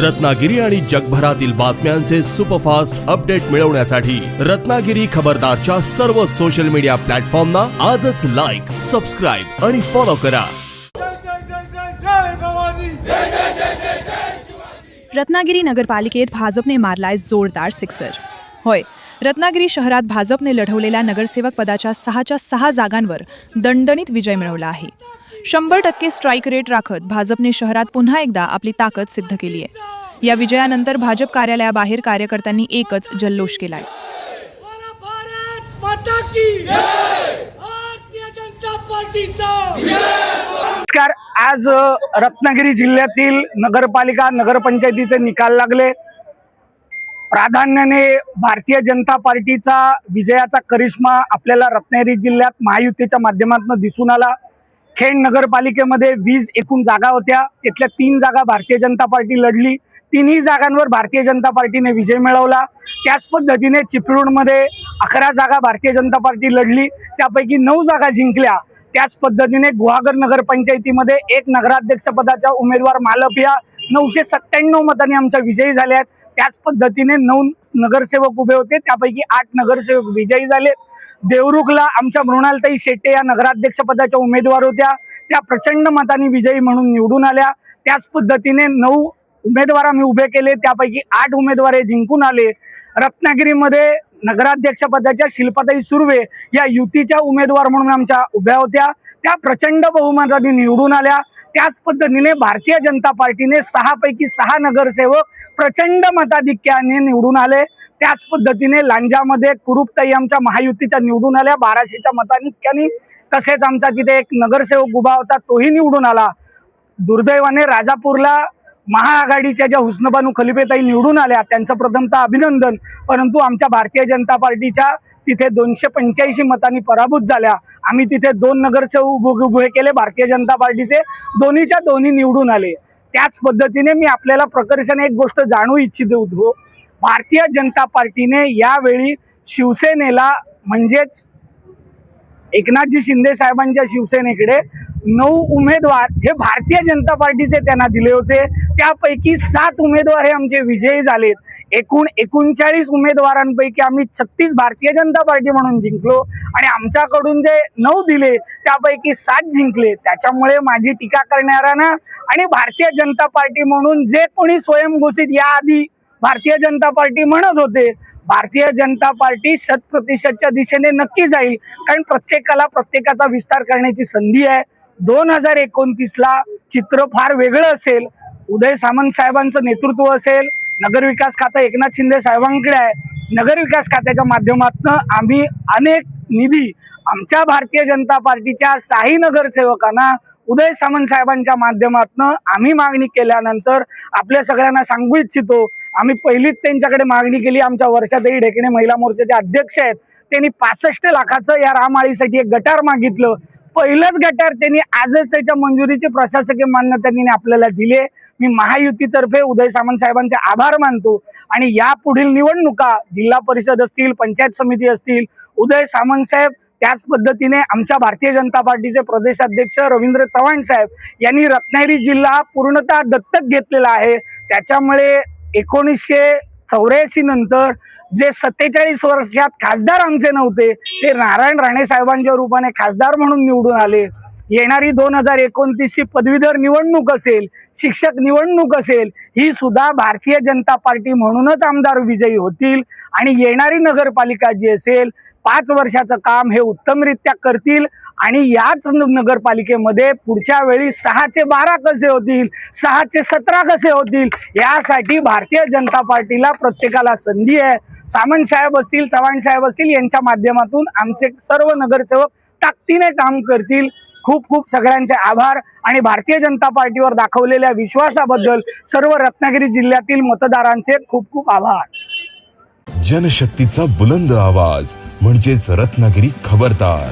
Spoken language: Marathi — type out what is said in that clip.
रत्नागिरी आणि जगभरातील बातम्यांचे सुपरफास्ट अपडेट मिळवण्यासाठी रत्नागिरी खबरदारच्या सर्व सोशल मीडिया प्लॅटफॉर्मना आजच लाईक सबस्क्राईब आणि फॉलो करा. रत्नागिरी नगरपालिकेत भाजपने मारलाय जोरदार सिक्सर. होय रत्नागिरी शहरात भाजपने लढवलेल्या नगरसेवक पदाच्या सहाच्या सहा जागांवर दणदणीत विजय मिळवला आहे. शंभर टक्के स्ट्राईक रेट राखत भाजपने शहरात पुन्हा एकदा आपली ताकद सिद्ध केली आहे. या विजयानंतर भाजप कार्यालयाबाहेर कार्यकर्त्यांनी एकच जल्लोष केलाय. नमस्कार. आज रत्नागिरी जिल्ह्यातील नगरपालिका नगरपंचायतीचे निकाल लागले. प्राधान्याने भारतीय जनता पार्टीचा विजयाचा करिश्मा आपल्याला रत्नागिरी जिल्ह्यात महायुतीच्या माध्यमातून दिसून आला. खेड नगरपालिकेमध्ये वीस एकूण जागा होत्या. तिथल्या तीन जागा भारतीय जनता पार्टी लढली. तिन्ही जागांवर भारतीय जनता पार्टीने विजय मिळवला. त्याच पद्धतीने चिपळूणमध्ये अकरा जागा भारतीय जनता पार्टी लढली. त्यापैकी नऊ जागा जिंकल्या. त्याच पद्धतीने गुहागर नगरपंचायतीमध्ये एक नगराध्यक्षपदाचा उमेदवार मालपिया नऊशे सत्त्याण्णव मतांनी आमच्या विजयी झाल्या आहेत त्याच पद्धतीने नऊ नगरसेवक उभे होते. त्यापैकी आठ नगरसेवक विजयी झाले देवरुखला आमच्या मृणालताई शेट्टे या नगराध्यक्षपदाच्या उमेदवार होत्या. त्या प्रचंड मताने विजयी म्हणून निवडून आल्या. त्याच पद्धतीने नऊ उमेदवार आम्ही उभे केले. त्यापैकी आठ उमेदवार हे जिंकून आले. रत्नागिरीमध्ये नगराध्यक्षपदाच्या शिल्पाताई सुर्वे या युतीच्या उमेदवार म्हणून आमच्या उभ्या होत्या. त्या प्रचंड बहुमताने निवडून आल्या. त्याच पद्धतीने भारतीय जनता पार्टीने सहा पैकी सहा नगरसेवक प्रचंड मताधिक्याने निवडून आले. त्याच पद्धतीने लांजामध्ये कुरुपताई आमच्या महायुतीच्या निवडून आल्या. बाराशेच्या मताधिक्याने तसेच आमचा तिथे एक नगरसेवक उभा होता तोही निवडून आला. दुर्दैवाने राजापूरला महाआघाडीच्या ज्या हुस्नबानू खलिफेताई निवडून आल्या त्यांचं प्रथमतः अभिनंदन. परंतु आमच्या भारतीय जनता पार्टीच्या तिथे दोनशे पंच्याऐंशी मतांनी पराभूत झाल्या. आम्ही तिथे दोन नगरसेवक उभे उभे केले भारतीय जनता पार्टीचे. दोन्हीच्या दोन्ही निवडून आले. त्याच पद्धतीने मी आपल्याला प्रकर्षाने एक गोष्ट जाणू इच्छित उद्भव भारतीय जनता पार्टीने यावेळी शिवसेनेला म्हणजेच एकनाथजी शिंदे साहेबांच्या शिवसेनेकडे नऊ उमेदवार हे भारतीय जनता पार्टीचे त्यांना दिले होते. त्यापैकी सात उमेदवार हे आमचे विजयी झालेत. एकूण एकोणचाळीस उमेदवारांपैकी आम्ही छत्तीस भारतीय जनता पार्टी म्हणून जिंकलो आणि आमच्याकडून जे नऊ दिले त्यापैकी सात जिंकले. त्याच्यामुळे माझी टीका करणाऱ्यांना आणि भारतीय जनता पार्टी म्हणून जे कोणी स्वयंघोषित याआधी भारतीय जनता पार्टी म्हणत होते भारतीय जनता पार्टी शत प्रतिशतच्या दिशेने नक्की जाईल. कारण प्रत्येकाला प्रत्येकाचा विस्तार करण्याची संधी आहे. दोन हजार एकोणतीसला चित्र फार वेगळं असेल. उदय सामंत साहेबांचं नेतृत्व असेल. नगरविकास खातं एकनाथ शिंदे साहेबांकडे आहे. नगरविकास खात्याच्या माध्यमातून आम्ही अनेक निधी आमच्या भारतीय जनता पार्टीच्या साही नगरसेवकांना उदय सामंत साहेबांच्या माध्यमातून आम्ही मागणी केल्यानंतर आपल्या सगळ्यांना सांगू इच्छितो. आम्ही पहिलीच त्यांच्याकडे मागणी केली. आमच्या वर्षातही ढेकणे महिला मोर्चाचे अध्यक्ष आहेत. त्यांनी पासष्ट लाखाचं या रामाळीसाठी एक गटार मागितलं. पहिलंच गटार त्यांनी आजच त्याच्या मंजुरीची प्रशासकीय मान्यता त्यांनी आपल्याला दिले मी महायुतीतर्फे उदय सामंत साहेबांचे आभार मानतो. आणि या पुढील निवडणुका जिल्हा परिषद असतील पंचायत समिती असतील उदय सामंत साहेब त्याच पद्धतीने आमच्या भारतीय जनता पार्टीचे प्रदेशाध्यक्ष रवींद्र चव्हाण साहेब यांनी रत्नागिरी जिल्हा पूर्णतः दत्तक घेतलेला आहे. त्याच्यामुळे एकोणीसशे चौऱ्याऐंशी नंतर जे सत्तेचाळीस वर्षात खासदार आमचे नव्हते ते नारायण राणे साहेबांच्या रूपाने खासदार म्हणून निवडून आले. येणारी दोन हजार एकोणतीसची पदवीधर निवडणूक असेल शिक्षक निवडणूक असेल ही सुद्धा भारतीय जनता पार्टी म्हणूनच आमदार विजयी होतील. आणि येणारी नगरपालिका जी असेल पाच वर्षाचं काम हे उत्तमरित्या करतील. आणि याच नगरपालिकेमध्ये पुढच्या वेळी सहाचे बारा कसे होतील सहाचे सतरा कसे होतील यासाठी भारतीय जनता पार्टीला प्रत्येकाला संधी आहे. सामंत साहेब असतील चव्हाण साहेब असतील यांच्या माध्यमातून आमचे सर्व नगरसेवक ताकदीने काम करतील. खूप खूप सगळ्यांचे आभार आणि भारतीय जनता पार्टीवर दाखवलेल्या विश्वासाबद्दल सर्व रत्नागिरी जिल्ह्यातील मतदारांचे खूप खूप आभार. जनशक्तीचा बुलंद आवाज म्हणजेच रत्नागिरी खबरदार.